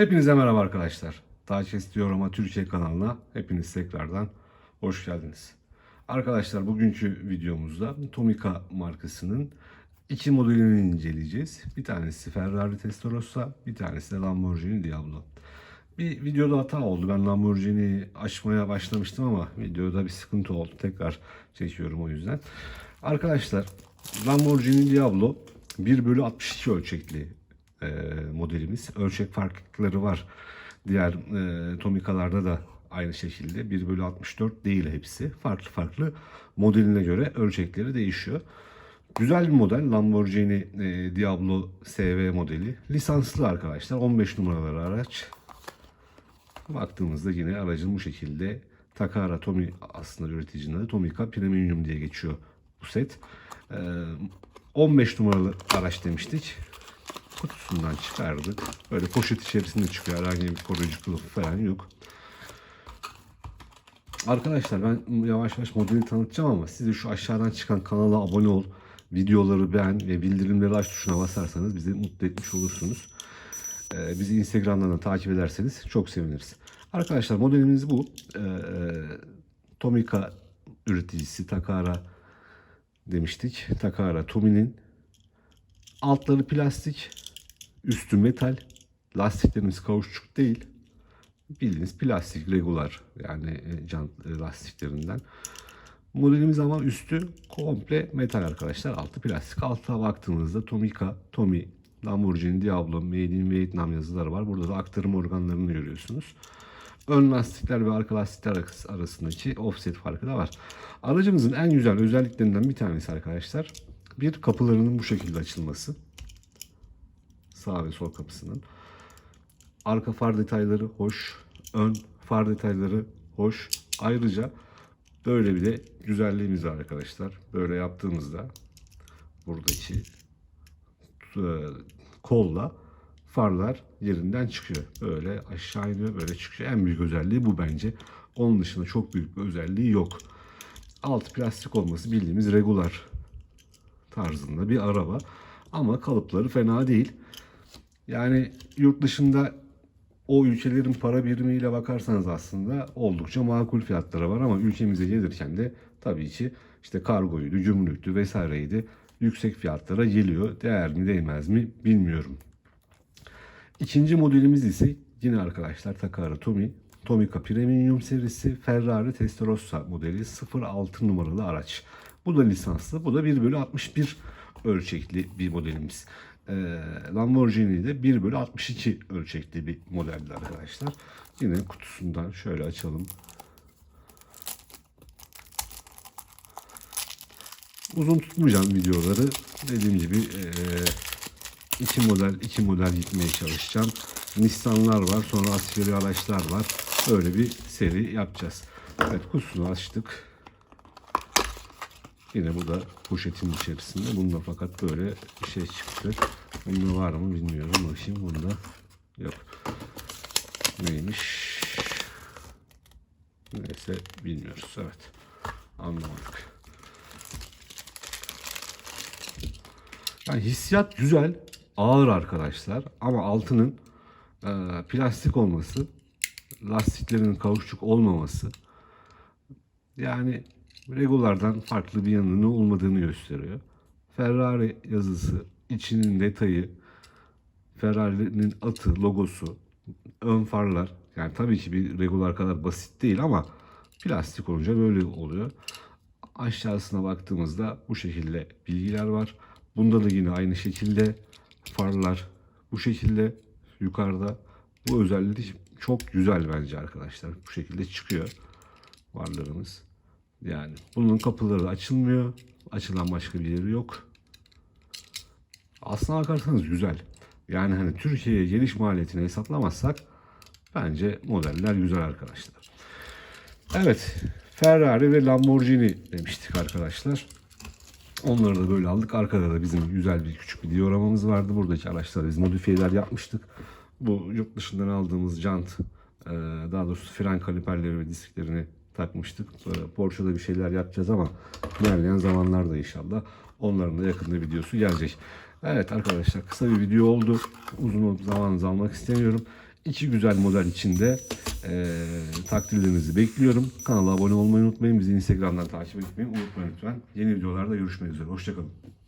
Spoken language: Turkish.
Hepinize merhaba arkadaşlar. Taçes diyor ama Türkiye kanalına hepiniz tekrardan hoş geldiniz. Arkadaşlar bugünkü videomuzda Tomica markasının iki modelini inceleyeceğiz. Bir tanesi Ferrari Testarossa, bir tanesi de Lamborghini Diablo. Bir videoda hata oldu. Ben Lamborghini açmaya başlamıştım ama videoda bir sıkıntı oldu. Tekrar çekiyorum o yüzden. Arkadaşlar Lamborghini Diablo 1 bölü 62 ölçekli e, modelimiz. Ölçek farklılıkları var. Diğer e, Tomica'larda da aynı şekilde 1 bölü 64 değil hepsi. Farklı farklı modeline göre ölçekleri değişiyor. Güzel bir model Lamborghini e, Diablo SV modeli. Lisanslı arkadaşlar 15 numaralı araç. Baktığımızda yine aracın bu şekilde Takara Tomi aslında üreticinin adı Tomica Premium diye geçiyor bu set. Ee, 15 numaralı araç demiştik. Kutusundan çıkardık. Böyle poşet içerisinde çıkıyor. Herhangi bir koruyucu kılıfı falan yok. Arkadaşlar ben yavaş yavaş modeli tanıtacağım ama siz de şu aşağıdan çıkan kanala abone ol, videoları beğen ve bildirimleri aç tuşuna basarsanız bizi mutlu etmiş olursunuz. Ee, bizi Instagram'dan da takip ederseniz çok seviniriz. Arkadaşlar modelimiz bu. Ee, Tomica üreticisi Takara demiştik. Takara Tomi'nin altları plastik, üstü metal. Lastiklerimiz kauçuk değil. Bildiğiniz plastik regular yani e, jant e, lastiklerinden. Modelimiz ama üstü komple metal arkadaşlar. Altı plastik. Alta baktığınızda Tomica, Tomi, Lamborghini, Diablo, Made in Vietnam yazıları var. Burada da aktarım organlarını görüyorsunuz. Ön lastikler ve arka lastikler arasındaki offset farkı da var. Aracımızın en güzel özelliklerinden bir tanesi arkadaşlar. Bir kapılarının bu şekilde açılması. Sağ ve sol kapısının. Arka far detayları hoş. Ön far detayları hoş. Ayrıca böyle bir de güzelliğimiz var arkadaşlar. Böyle yaptığımızda buradaki e, kolla farlar yerinden çıkıyor. Böyle aşağı iniyor böyle çıkıyor. En büyük özelliği bu bence. Onun dışında çok büyük bir özelliği yok. Alt plastik olması bildiğimiz regular tarzında bir araba. Ama kalıpları fena değil. Yani yurt dışında o ülkelerin para birimiyle bakarsanız aslında oldukça makul fiyatları var ama ülkemize gelirken de tabii ki işte kargoydu, gümrüktü vesaireydi. Yüksek fiyatlara geliyor. Değer mi değmez mi bilmiyorum. İkinci modelimiz ise yine arkadaşlar Takara Tomi. Tomica Premium serisi Ferrari Testarossa modeli 06 numaralı araç. Bu da lisanslı. Bu da 1 bölü 61 ölçekli bir modelimiz. Ee, Lamborghini de 1 bölü 62 ölçekli bir modeldi arkadaşlar. Yine kutusundan şöyle açalım. Uzun tutmayacağım videoları. Dediğim gibi ee, iki model iki model gitmeye çalışacağım. Nissan'lar var, sonra askeri araçlar var. Böyle bir seri yapacağız. Evet kutusunu açtık. Yine bu da poşetin içerisinde. Bunda fakat böyle bir şey çıktı. Bunda var mı bilmiyorum. Bakayım bunda yok. Neymiş? Neyse bilmiyoruz. Evet. Anlamadık. Yani hissiyat güzel. Ağır arkadaşlar. Ama altının e, plastik olması, lastiklerin kauçuk olmaması yani regulardan farklı bir yanının olmadığını gösteriyor. Ferrari yazısı, içinin detayı, Ferrari'nin atı, logosu, ön farlar. Yani tabii ki bir regular kadar basit değil ama plastik olunca böyle oluyor. Aşağısına baktığımızda bu şekilde bilgiler var. Bunda da yine aynı şekilde farlar bu şekilde yukarıda. Bu özelliği çok güzel bence arkadaşlar. Bu şekilde çıkıyor farlarımız. Yani bunun kapıları açılmıyor. Açılan başka bir yeri yok. Aslına bakarsanız güzel. Yani hani Türkiye'ye geliş maliyetini hesaplamazsak bence modeller güzel arkadaşlar. Evet. Ferrari ve Lamborghini demiştik arkadaşlar. Onları da böyle aldık. Arkada da bizim güzel bir küçük bir dioramamız vardı. Buradaki araçlara biz modifiyeler yapmıştık. Bu yurt dışından aldığımız jant, e, daha doğrusu fren kaliperleri ve disklerini takmıştık. Porsche'da bir şeyler yapacağız ama ilerleyen zamanlarda inşallah onların da yakında videosu gelecek. Evet arkadaşlar kısa bir video oldu. Uzun zamanınızı almak istemiyorum. İki güzel model içinde e, takdirlerinizi bekliyorum. Kanala abone olmayı unutmayın. Bizi Instagram'dan takip etmeyi unutmayın lütfen. Yeni videolarda görüşmek üzere. Hoşçakalın.